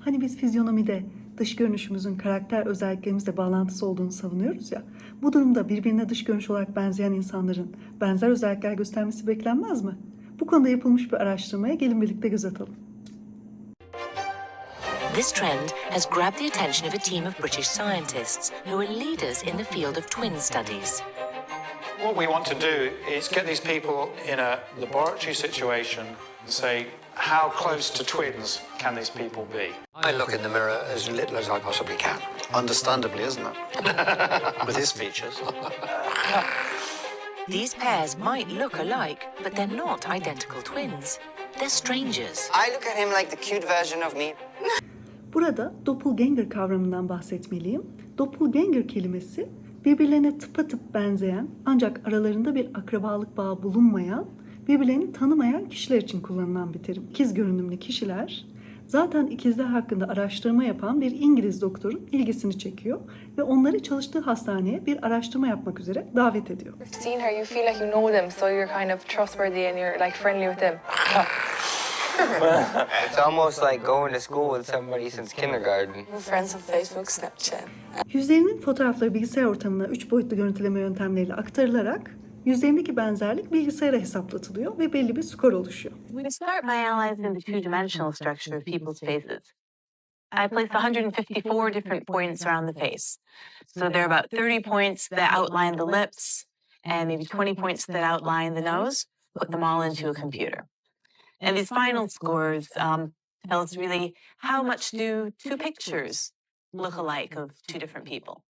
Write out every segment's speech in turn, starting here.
Hani biz fizyonomide dış görünüşümüzün karakter özelliklerimizle bağlantısı olduğunu savunuyoruz ya. Bu durumda birbirine dış görünüş olarak benzeyen insanların benzer özellikler göstermesi beklenmez mi? Bu konuda yapılmış bir araştırmaya gelin birlikte göz atalım. This trend has grabbed the attention of a team of British scientists who are leaders in the field of twin studies. What we want to do is get these people in a laboratory situation and say, how close to twins can these people be? I look in the mirror as little as I possibly can. Understandably, isn't it? With his features. These pairs might look alike, but they're not identical twins. They're strangers. I look at him like the cute version of me. Burada doppelganger kavramından bahsetmeliyim. Doppelganger kelimesi birbirlerine tıpatıp benzeyen ancak aralarında bir akrabalık bağı bulunmayan, birbirlerini tanımayan kişiler için kullanılan bir terim. İkiz görünümlü kişiler zaten ikizler hakkında araştırma yapan bir İngiliz doktorun ilgisini çekiyor ve onları çalıştığı hastaneye bir araştırma yapmak üzere davet ediyor. Seen her, you feel like you know them, so you're kind of trustworthy and you're like friendly with them. It's almost like going to school with somebody since kindergarten. We're friends on Facebook, Snapchat. Yüzlerinin fotoğrafları bilgisayar ortamına üç boyutlu görüntüleme yöntemleriyle aktarılarak yüzlerindeki benzerlik bilgisayara hesaplatılıyor ve belli bir skor oluşuyor. We start by analyzing the two-dimensional structure of people's faces. I placed 154 different points around the face. So there are about 30 points that outline the lips and maybe 20 points that outline the nose. Put them all into a computer. And these final scores um, tell us really how much do two pictures look alike of two different people.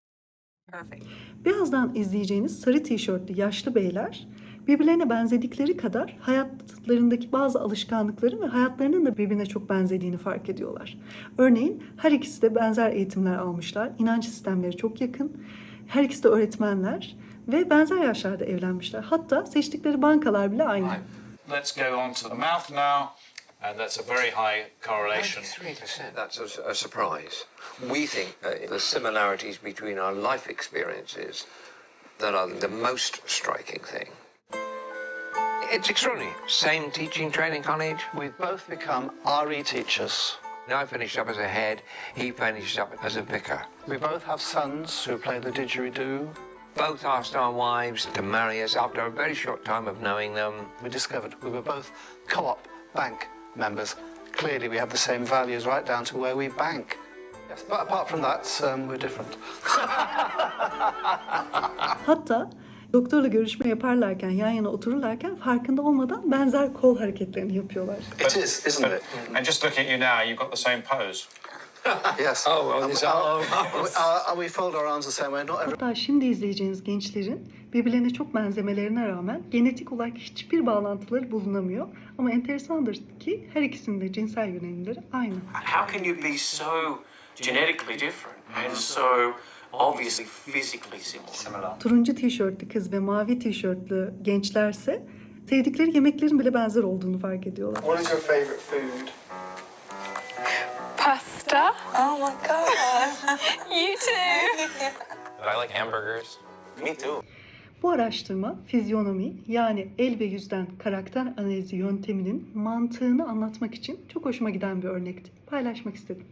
Perfect. Birazdan izleyeceğiniz sarı tişörtlü yaşlı beyler birbirlerine benzedikleri kadar hayatlarındaki bazı alışkanlıkları ve hayatlarının da birbirine çok benzediğini fark ediyorlar. Örneğin her ikisi de benzer eğitimler almışlar, inanç sistemleri çok yakın, her ikisi de öğretmenler ve benzer yaşlarda evlenmişler. Hatta seçtikleri bankalar bile aynı. Let's go on to the mouth now, and that's a very high correlation. 93%. That's a, a surprise. We think uh, the similarities between our life experiences that are the most striking thing. It's extraordinary. Same teaching training college. We've both become RE teachers. I finished up as a head. He finished up as a vicar. We both have sons who play the didgeridoo. Both asked our wives to marry us after a very short time of knowing them. We discovered we were both co-op bank members. Clearly, we have the same values right down to where we bank. Yes, but apart from that, um, we're different. Hatta doktorla görüşme yaparlarken, yan yana otururlarken farkında olmadan benzer kol hareketlerini yapıyorlar. It is, isn't it? And just looking at you now, you've got the same pose. Yes. Oh, well, uh, we- uh, and we fold our arms the same way. Not every Hatta şimdi izleyeceğiniz gençlerin birbirlerine çok benzemelerine rağmen genetik olarak hiçbir bağlantıları bulunamıyor. Ama enteresandır ki her ikisinin de cinsel yönelimleri aynı. How can you be so genetically different and so obviously physically similar? Turuncu tişörtlü kız ve mavi tişörtlü gençlerse sevdikleri yemeklerin bile benzer olduğunu fark ediyorlar. What is your favorite food? Pasta? Oh my god. You too. I like hamburgers. Me too. Bu araştırma fizyonomi yani el ve yüzden karakter analizi yönteminin mantığını anlatmak için çok hoşuma giden bir örnekti. Paylaşmak istedim.